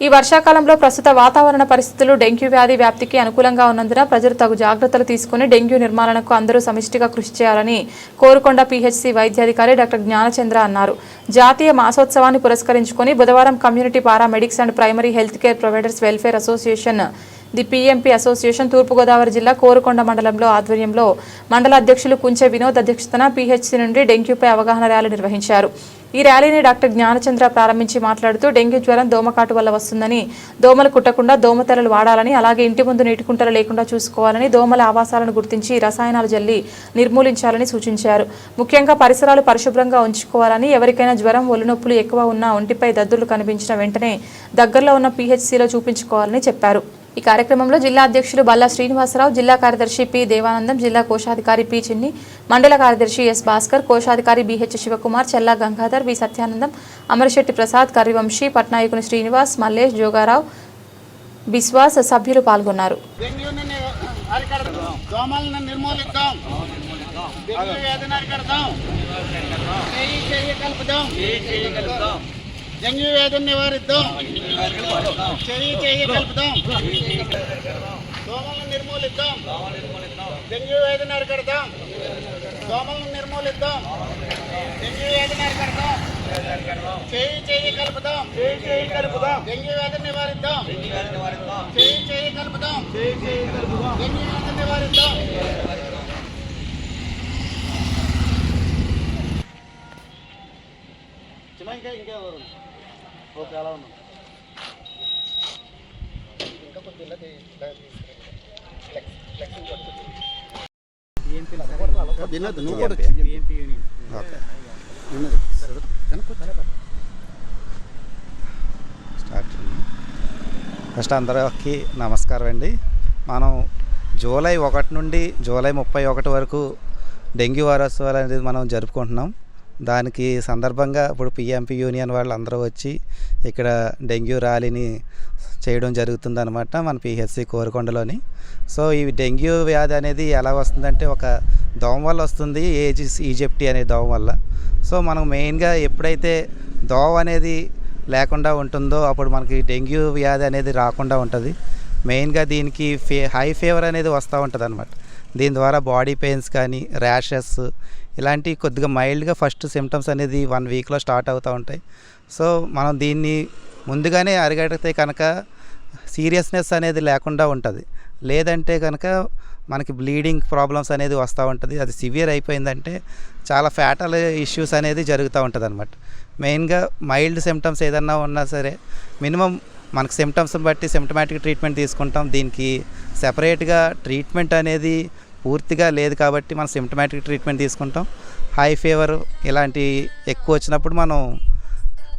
ఈ వర్షాకాలంలో ప్రస్తుత వాతావరణ పరిస్థితులు డెంగ్యూ వ్యాధి వ్యాప్తికి అనుకూలంగా ఉన్నందున ప్రజలు తగు జాగ్రత్తలు తీసుకుని డెంగ్యూ నిర్మూలనకు అందరూ సమిష్టిగా కృషి చేయాలని కోరుకొండ పీహెచ్సీ వైద్యాధికారి డాక్టర్ జ్ఞానచంద్ర అన్నారు. జాతీయ మాసోత్సవాన్ని పురస్కరించుకొని బుధవారం community paramedics and primary health care providers welfare association the PMP association Turpu Godavari జిల్లా కోరుకొండ మండలంలో ఆధ్వర్యంలో మండల అధ్యక్షులు కుంచె వినోద్ అధ్యక్షతన పీహెచ్సీ నుండి డెంగ్యూపై అవగాహన ర్యాలీ నిర్వహించారు. ఈ ర్యాలీని డాక్టర్ జ్ఞానచంద్ర ప్రారంభించి మాట్లాడుతూ డెంగ్యూ జ్వరం దోమకాటు వల్ల వస్తుందని దోమలు కుట్టకుండా దోమతెరలు వాడాలని అలాగే ఇంటి ముందు నీటి కుంటలు లేకుండా చూసుకోవాలని దోమల ఆవాసాలను గుర్తించి రసాయనాలు జల్లి నిర్మూలించాలని సూచించారు. ముఖ్యంగా పరిసరాలు పరిశుభ్రంగా ఉంచుకోవాలని ఎవరికైనా జ్వరం ఒళ్ళునొప్పులు ఎక్కువ ఉన్నా ఒంటిపై దద్దులు కనిపించిన వెంటనే దగ్గరలో ఉన్న పీహెచ్సీలో చూపించుకోవాలని చెప్పారు. ఈ కార్యక్రమంలో జిల్లా అధ్యక్షులు బల్లా శ్రీనివాసరావు జిల్లా కార్యదర్శి పి దేవానందం జిల్లా కోశాధికారి పి చిన్ని మండల కార్యదర్శి ఎస్ భాస్కర్ కోశాధికారి బిహెచ్ శివకుమార్ చెల్లా గంగాధర్ వి సత్యానందం అమరశెట్టి ప్రసాద్ కరివంశీ పట్నాయకుని శ్రీనివాస్ మల్లేష్ జోగారావు బిశ్వాస్ సభ్యులు పాల్గొన్నారు నిర్మూలిద్దాం డెంగ్యూ వ్యాధిని నివారిద్దాం. చెయ్యి చెయ్యి కలుపుదాం. దోమలను నిర్మూలిద్దాం. డెంగ్యూ వ్యాధిని అరికడదాం. దోమలను నిర్మూలిద్దాం. డెంగ్యూ వ్యాధిని అరికడదాం. చెయ్యి చేయి కలుపుదాం చెయ్యి చేయి కలుపుదాం. డెంగ్యూ వ్యాధిని నివారిద్దాం చేయి చేయి కలుపుదాం చేయి చేయి కలుపుదాం డెంగ్యూ వ్యాధిని నివారిద్దాం చిన్న ఇంకా ఇంకా ఓకే అలా ఉన్నాం. ఇంకా కొద్దిగా వినోద్ నువ్వు కూడా ఓకే. వినోద్ స్టార్ట్. ఫస్ట్ అందరికి నమస్కారం అండి. మనం జూలై ఒకటి నుండి జూలై ముప్పై ఒకటి వరకు డెంగ్యూ వారోత్సవాలు అనేది మనం జరుపుకుంటున్నాం. దానికి సందర్భంగా ఇప్పుడు పిఎంపి యూనియన్ వాళ్ళు అందరూ వచ్చి ఇక్కడ డెంగ్యూ ర్యాలీని చేయడం జరుగుతుందనమాట మన పిహెచ్సి కోరికొండలోని. సో ఈ డెంగ్యూ వ్యాధి అనేది ఎలా వస్తుందంటే ఒక దోమ వల్ల వస్తుంది ఏజిస్ ఈజిప్టి అనే దోమ వల్ల. సో మనం మెయిన్గా ఎప్పుడైతే దోమ అనేది లేకుండా ఉంటుందో అప్పుడు మనకి డెంగ్యూ వ్యాధి అనేది రాకుండా ఉంటుంది. మెయిన్గా దీనికి ఫే హై ఫీవర్ అనేది వస్తూ ఉంటుంది అనమాట దీని ద్వారా బాడీ పెయిన్స్ కానీ ర్యాషెస్ ఇలాంటి కొద్దిగా మైల్డ్గా ఫస్ట్ సిమ్టమ్స్ అనేది వన్ వీక్లో స్టార్ట్ అవుతూ ఉంటాయి. సో మనం దీన్ని ముందుగానే అరిగడితే కనుక సీరియస్నెస్ అనేది లేకుండా ఉంటుంది. లేదంటే కనుక మనకి బ్లీడింగ్ ప్రాబ్లమ్స్ అనేది వస్తూ ఉంటుంది. అది సివియర్ అయిపోయిందంటే చాలా ఫ్యాటల్ ఇష్యూస్ అనేది జరుగుతూ ఉంటుంది అనమాట మెయిన్గా మైల్డ్ సిమ్టమ్స్ ఏదన్నా ఉన్నా సరే మినిమం మనకు సిమ్టమ్స్ని బట్టి సిమ్టమాటిక్ ట్రీట్మెంట్ తీసుకుంటాం. దీనికి సెపరేట్గా ట్రీట్మెంట్ అనేది పూర్తిగా లేదు కాబట్టి మనం సిమ్టమాటిక్ ట్రీట్మెంట్ తీసుకుంటాం. హై ఫీవర్ ఇలాంటి ఎక్కువ వచ్చినప్పుడు మనం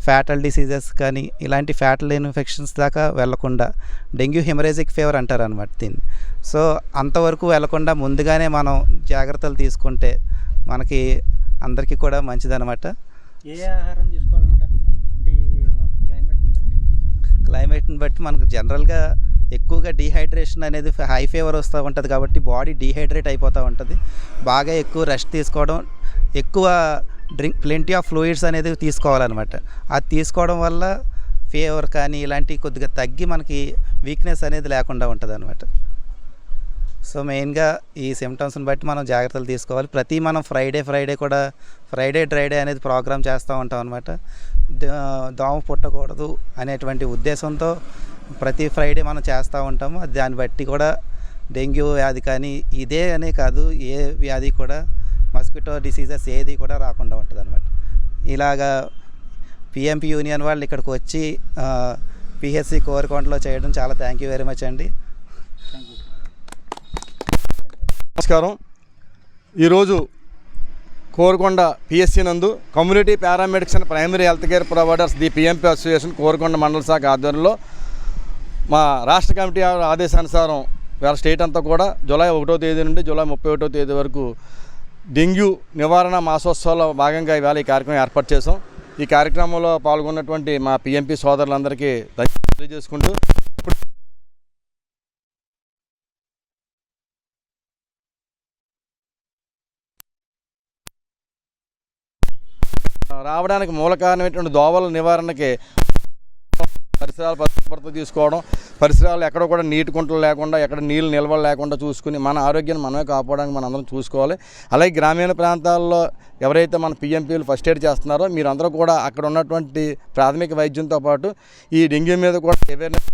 ఫ్యాటల్ డిసీజెస్ కానీ ఇలాంటి ఫ్యాటల్ ఇన్ఫెక్షన్స్ దాకా వెళ్ళకుండా డెంగ్యూ హెమరేజిక్ ఫీవర్ అంటారు అనమాట దీన్ని. సో అంతవరకు వెళ్ళకుండా ముందుగానే మనం జాగ్రత్తలు తీసుకుంటే మనకి అందరికీ కూడా మంచిదనమాట ఏ ఆహారం తీసుకోవాలంటారు సార్ అంటే ఈ క్లైమేట్ని బట్టి క్లైమేట్ని బట్టి మనకు జనరల్గా ఎక్కువగా డీహైడ్రేషన్ అనేది హై ఫీవర్ వస్తూ ఉంటుంది కాబట్టి బాడీ డీహైడ్రేట్ అయిపోతూ ఉంటుంది. బాగా ఎక్కువ రెస్ట్ తీసుకోవడం ఎక్కువ డ్రింక్ ప్లెంటీ ఆఫ్ ఫ్లూయిడ్స్ అనేది తీసుకోవాలన్నమాట. అది తీసుకోవడం వల్ల ఫీవర్ కానీ ఇలాంటివి కొద్దిగా తగ్గి మనకి వీక్నెస్ అనేది లేకుండా ఉంటుంది అనమాట సో మెయిన్గా ఈ సిమ్టమ్స్ని బట్టి మనం జాగ్రత్తలు తీసుకోవాలి. ప్రతి మనం ఫ్రైడే ఫ్రైడే కూడా ఫ్రైడే డ్రైడే అనేది ప్రోగ్రామ్ చేస్తూ ఉంటాం అనమాట దోమ పుట్టకూడదు అనేటువంటి ఉద్దేశంతో ప్రతి ఫ్రైడే మనం చేస్తూ ఉంటాము. అది దాన్ని బట్టి కూడా డెంగ్యూ వ్యాధి కానీ ఇదే అనే కాదు ఏ వ్యాధి కూడా మస్కిటో డిసీజెస్ ఏది కూడా రాకుండా ఉంటుంది అనమాట ఇలాగా పిఎంపి యూనియన్ వాళ్ళు ఇక్కడికి వచ్చి పిహెచ్సి కోరికొండలో చేయడం చాలా థ్యాంక్ యూ వెరీ మచ్ అండి. నమస్కారం. ఈరోజు కోరుకొండ పిఎస్సి నందు community paramedics and primary health care providers the PMP association Korukonda మండల శాఖ ఆధ్వర్యంలో మా రాష్ట్ర కమిటీ ఆదేశానుసారం వేళ స్టేట్ అంతా కూడా జూలై ఒకటో తేదీ నుండి జూలై ముప్పై ఒకటో తేదీ వరకు డెంగ్యూ నివారణ మాసోత్సవాల్లో భాగంగా ఇవాళ ఈ కార్యక్రమం ఏర్పాటు చేసాం ఈ కార్యక్రమంలో పాల్గొన్నటువంటి మా పిఎంపి సోదరులందరికీ తెలియజేసుకుంటూ రావడానికి మూల కారణమైనటువంటి దోవల నివారణకి పరిసరాలు పరిశుభ్రత తీసుకోవడం పరిసరాలు ఎక్కడ కూడా నీటి కుంటలు లేకుండా ఎక్కడ నీళ్ళు నిల్వలు లేకుండా చూసుకుని మన ఆరోగ్యాన్ని మనమే కాపాడడానికి మనం అందరం చూసుకోవాలి. అలాగే గ్రామీణ ప్రాంతాల్లో ఎవరైతే మన పిఎంపీలు ఫస్ట్ ఎయిడ్ చేస్తున్నారో మీరందరూ కూడా అక్కడ ఉన్నటువంటి ప్రాథమిక వైద్యంతో పాటు ఈ డెంగ్యూ మీద కూడా అవేర్నెస్